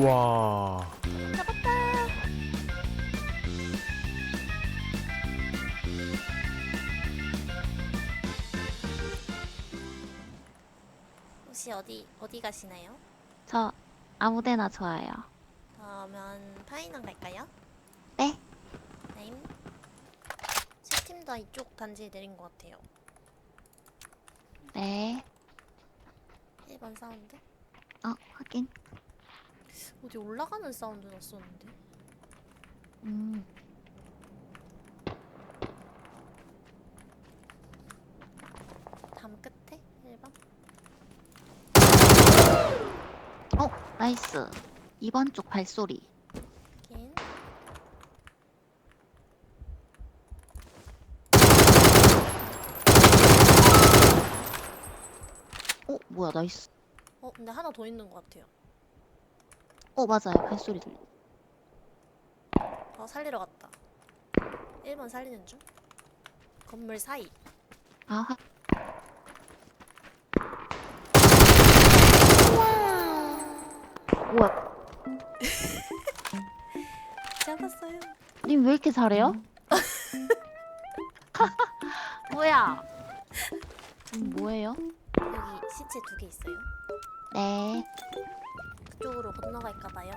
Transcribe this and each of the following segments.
우와. 잡았다. 혹시 어디 어디 가시나요? 저 아무데나 좋아요. 그러면 파이난 갈까요? 네. 네. 세팀 다 이쪽 단지에 내린 것 같아요. 네. 1번 사운드? 어, 확인. 어디 올라가는 사운드 났었는데? 음. 담 끝에? 1번? 어, 나이스. 2번 쪽 발소리. 긴. 어, 뭐야, 나이스. 어 근데 하나 더 있는 것 같아요. 어, 맞아요. 발소리 들려. 어 살리러 갔다. 1번 살리는 중. 건물 사이. 아, 확. 우와, 잡았어요. 님 왜 이렇게 잘해요? 뭐야? 음, 뭐예요? 여기 시체 두 개 있어요. 네. 그쪽으로 건너갈까봐요.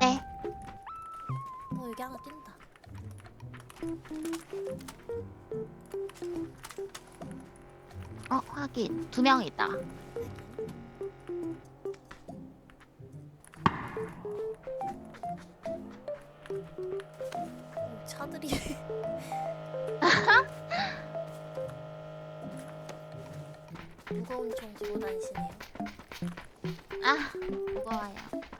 네. 어 여기 하나 뛴다. 어, 확인. 두 명이다. 어, 차들이 무거운 총 들고 다니시네요. 아, 무거워요.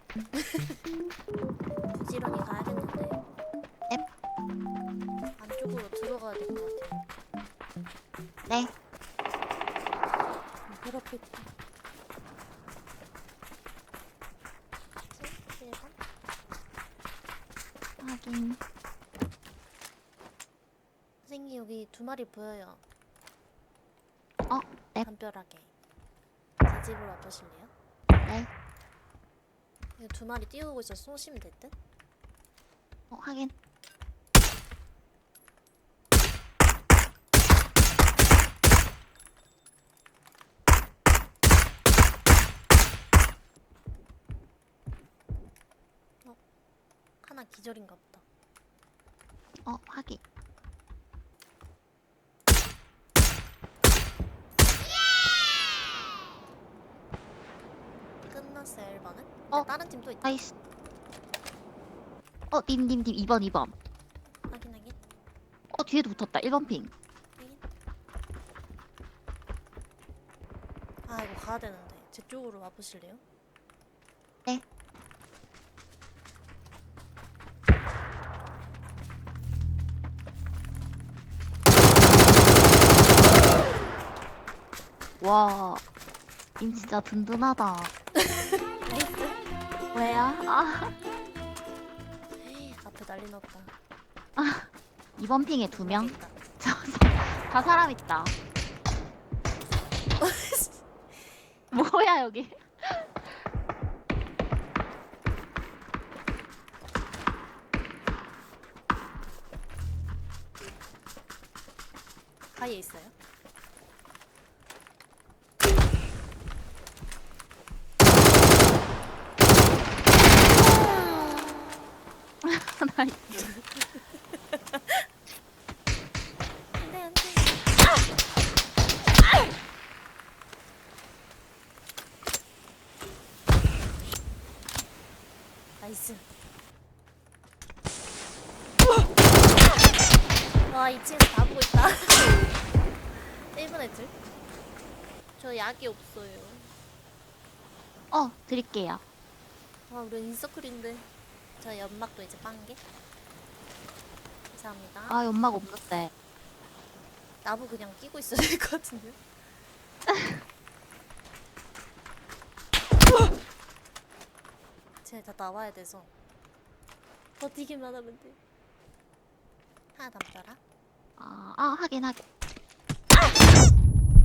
부지런히 가야겠는데. 앱. 안쪽으로 들어가야 될 것 같아요. 네. 1번? 확인. 선생님 여기 두 마리 보여요. 어, 네. 담벼락에. 제 집으로 와보실래요? 네. 두 마리 뛰어오고 있어 쏘시면 될 듯? 어, 확인. 하나 기절인가 보다. 어, 확인. 끝났어요 1번은? 어. 다른 팀 또 있다. 나이스. 어, 님, 님, 님. 2번, 2번. 확인 확인. 어, 뒤에도 붙었다. 1번 핑. 아 이거 가야 되는데 제 쪽으로 와보실래요? 네. 와, 님 진짜 든든하다. 나이스. 왜야? 아, 앞에 난리 났다. 2번 핑에 두 명? 저, 저, 다 사람 있다. 뭐야, 여기? 가에 있어요? 나이스. 안돼 안돼. 나이스. 와 2층에서 다 보고 있다. 1분 애들. 저 약이 없어요. 어, 드릴게요. 아 우리 인서클인데. 저 연막도 이제 빵 개. 감사합니다. 아, 연막 없는데. 나무 그냥 끼고 있어야 될 것 같은데. 쟤다 나와야 돼서 버티기만 하면 돼. 하나 남겨라. 아, 아, 하긴, 하긴.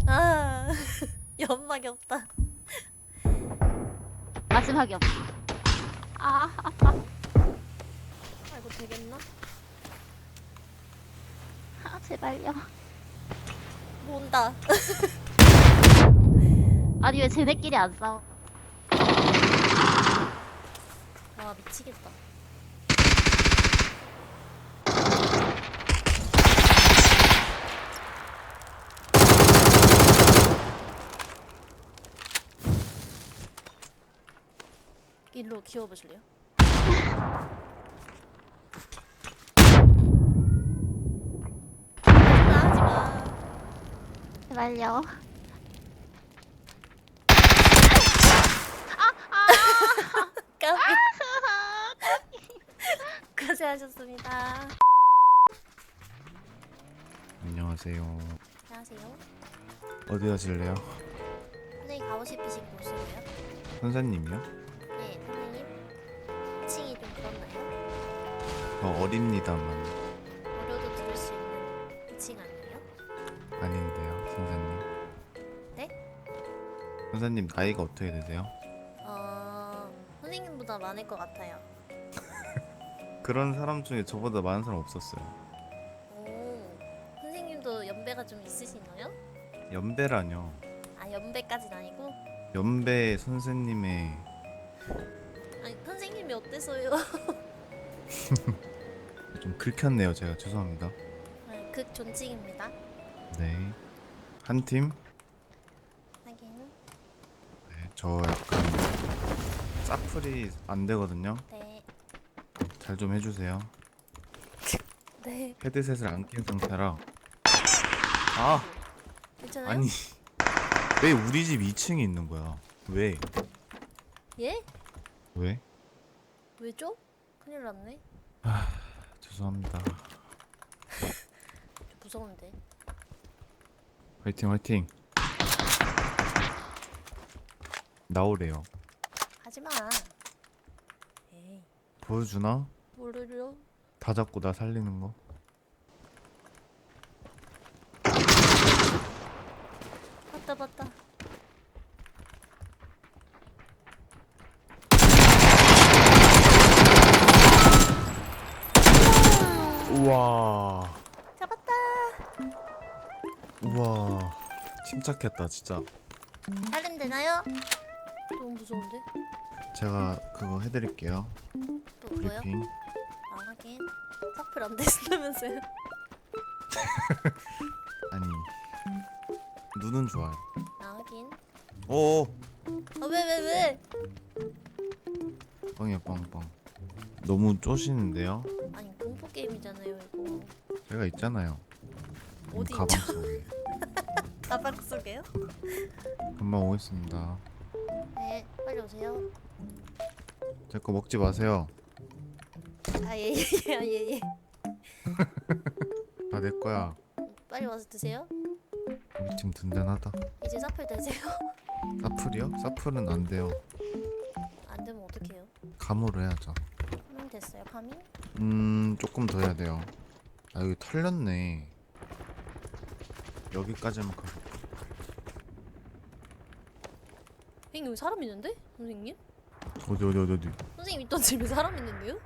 아 연막이 없다. 마지막이 없어. 아, 아 이거 되겠나? 아, 제발요. 뭐 온다. 아니 왜 쟤네끼리 안 싸워? 와 미치겠다. 일로 키워보실래요? 하지마 제발요. 까비 고생하셨습니다 안녕하세요. 안녕하세요 어디 가실래요? 선생님 가고 싶으신 곳이에요? 선생님이요? 네 선생님 칭이 좀 그렇나요? 저 어립니다만 선생님 나이가 어떻게 되세요? 어... 선생님보다 많을 것 같아요 그런 사람 중에 저보다 많은 사람 없었어요. 오 선생님도 연배가 좀 있으시나요? 연배라뇨. 아 연배까진 아니고? 연배 선생님의 아니 선생님이 어때서요? 좀 긁혔네요, 제가 죄송합니다. 네, 극 존칭입니다 네. 한 팀? 하긴 네, 저 약간 짜풀이 안 되거든요. 네 잘 좀 해주세요. 네. 헤드셋을 안 낀 상태라. 아, 괜찮아요? 아니. 왜 우리 집 2층에 있는 거야? 왜? 예? 왜? 왜죠? 큰일 났네 죄송합니다. 좀 무서운데 화이팅 화이팅 나오래요. 하지마. 에이. 보여주나? 모르려. 다 잡고 나 살리는 거? 봤다 봤다. 우와. 잡았다. 우와. 침착했다 진짜. 살림 되나요? 너무 무서운데? 제가 그거 해드릴게요 또 뭐요? 브리핑 아 하긴 사플 안 되신다면서요 아니 눈은 좋아요 아 하긴 오 아왜 왜 왜? 빵이야 빵빵 너무 쪼시는데요? 아니 공포 게임이잖아요 이거 제가 있잖아요 어디 가방 있죠? 속에 가방 속에요? 금방 오겠습니다 오세요. 제 거 먹지 마세요. 아예예예 아, 예, 예. 다 내 거야. 빨리 와서 드세요. 우리 팀 든든하다. 이제 사플 되세요. 사플이요? 사플은 안 돼요. 안 되면 어떡해요? 감으로 해야죠. 파밍 됐어요. 파밍? 음 조금 더 해야 돼요. 아 여기 털렸네. 여기까지만 가 선생님 여기 사람 있는데? 선생님? 어디 어디 어디 어디 선생님 있던 집에 사람 있는데요?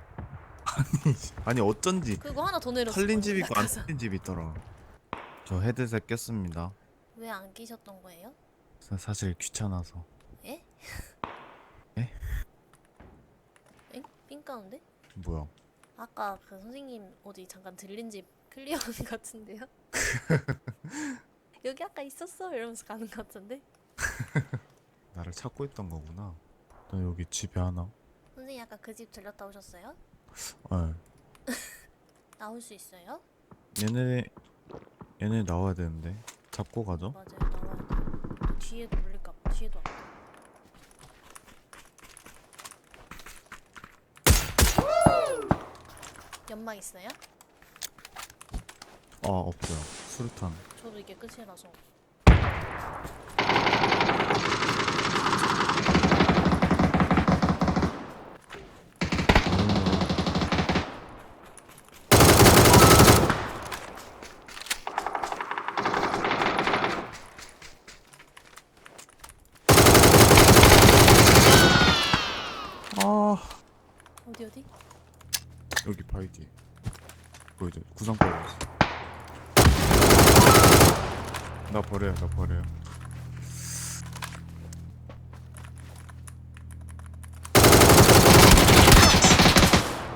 아니 어쩐지 그리고 하나 더 내렸어 털린 집 있고 안 털린 집 있더라 저 헤드셋 꼈습니다 왜안 끼셨던 거예요? 사- 사실 귀찮아서 예? 예? 엥? 삥 까운데? 뭐야 아까 그 선생님 어디 잠깐 들린 집 클리어한 것 같은데요? 여기 아까 있었어 이러면서 가는 것 같은데? 나를 찾고 있던 거구나. 나 여기 집에 하나. 선생님 아까 그 집 들렸다 오셨어요? 어 나올 수 있어요? 얘네 얘네 나와야 되는데. 잡고 가죠. 맞아요 나와야 돼 뒤에도 물릴까 봐 뒤에도 연막 있어요? 아 없어요. 수류탄. 저도 이게 끝이라서 아 바위 뒤에 보이죠? 구상 버려 나 버려요 나 버려요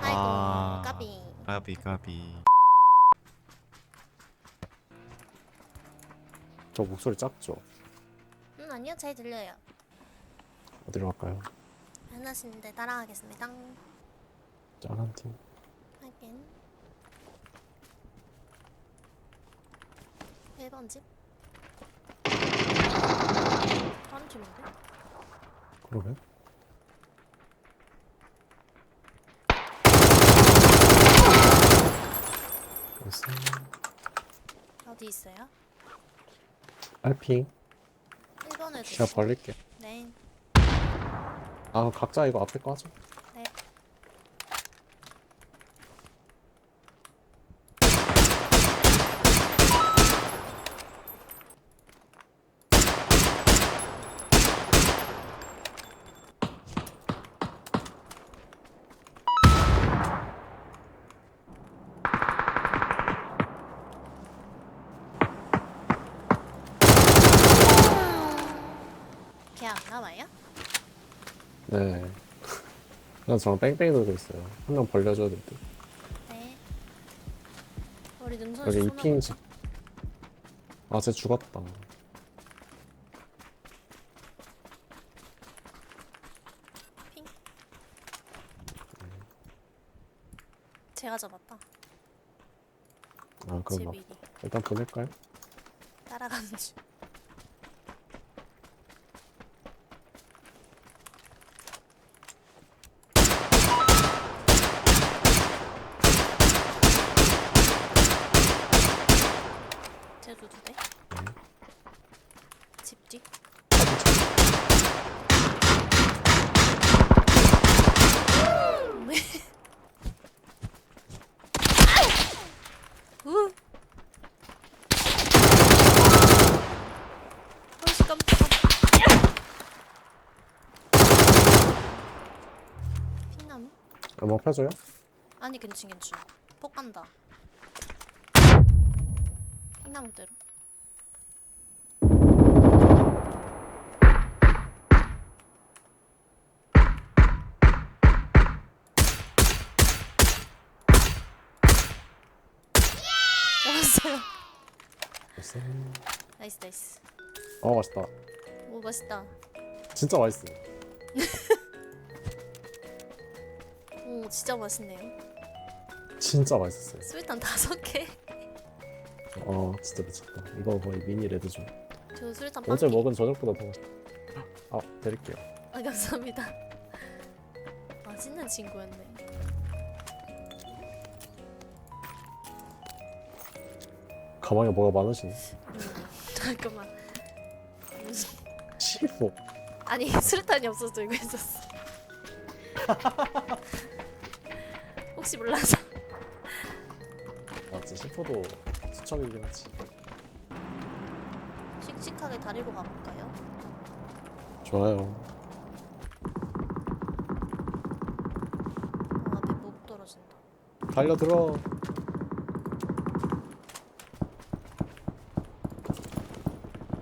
아이고 아. 까비. 까비 까비 저 목소리 작죠? 음 아니요 잘 들려요. 어디로 갈까요? 하나씩인데 따라가겠습니다. 짠한 팀. 하긴. 1번 집. 다른 팀인데? 그러게. 어디 있어요? 알핑. 1번에 제가 벌릴게. 네. 아 각자 이거 앞에 꺼져. 네. 걔 안 나와요? 네. 그냥 저랑 뺑뺑이 돌고 있어요. 한 명 벌려줘야 될 듯. 네. 우리 능선 여기 씨 이핑 집. 아, 쟤 죽었다. 핑. 제가 잡았다. 아, 그럼 막 제비리 일단 보낼까요? 따라가는 중. 제도 두 대. 집 뒤. 왜? 우. 어이씨 깜짝아 핑나무? 음악 펴줘요? 아니 괜찮 괜찮 폭 간다 핑나무대로 잡았어요 됐어. 나이스 나이스 어, 맛있다. 오 맛있다 진짜 맛있어. 오 진짜 맛있네요 진짜 맛있었어요. 스위트 한 다섯 개 어, 진짜 미쳤다. 이거 거의 미니 레드존. 저한 어제 빵 먹은 저녁보다 더 맛있다. 아, 드릴게요. 아 감사합니다. 맛있는 친구였네. 가방에 뭐가 많으시네. 음, 잠깐만. 무슨 시포. 아니 수류탄이 없어서 들고 있었어. 혹시 몰라서. 맞지, 시포도 수첩이긴 하지. 씩씩하게 다리고 가볼까요? 좋아요. 어, 앞에 목 떨어진다. 달려들어.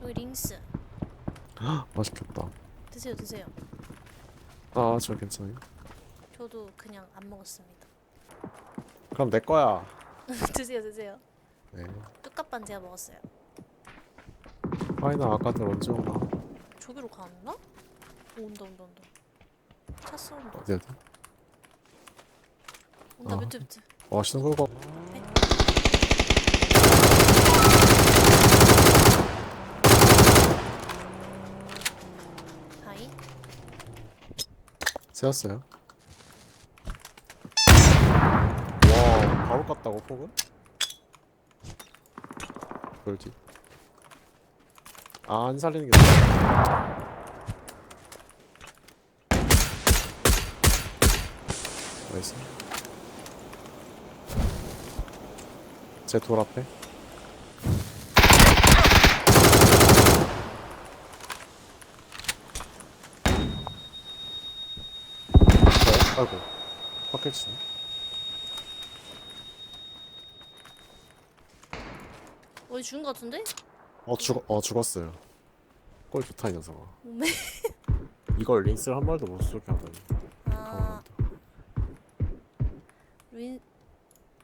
여기 링스 맛있겠다. 드세요 드세요. 아, 저 괜찮아요. 저도 그냥 안 먹었습니다. 그럼 내 거야. 드세요 드세요. 네. 뚝갑반 제가 먹었어요. 파이나 아까들 언제 오나? 저기로 갔나? 오, 온다 온다 온다. 차 쏜다. 어디 어디? 온다 아. 뮤트 뮤트. 와, 시동 끌고. 하이. 세웠어요. 깠다고 폭은? 그렇지. 아, 안 살리는 게 나아. 나이스. 제 돌 앞에. 어, 아이고. 파켓 치네. 거의 죽은 거 같은데? 어 죽어 어 죽었어요. 꼴 좋다 이 녀석아. 오메. 이걸 린스를 한 발도 못 쏘게 하다니. 아 강하다. 루인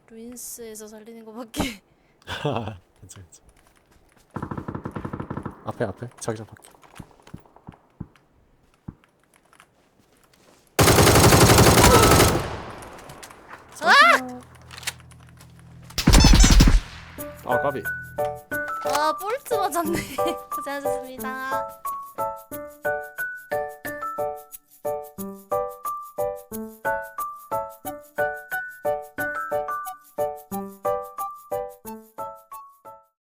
루인스에서 살리는 거밖에. 괜찮아 괜찮아. 앞에 앞에 자기장 밖에. 아 까비. 아 볼트 맞았네. 고생하셨습니다.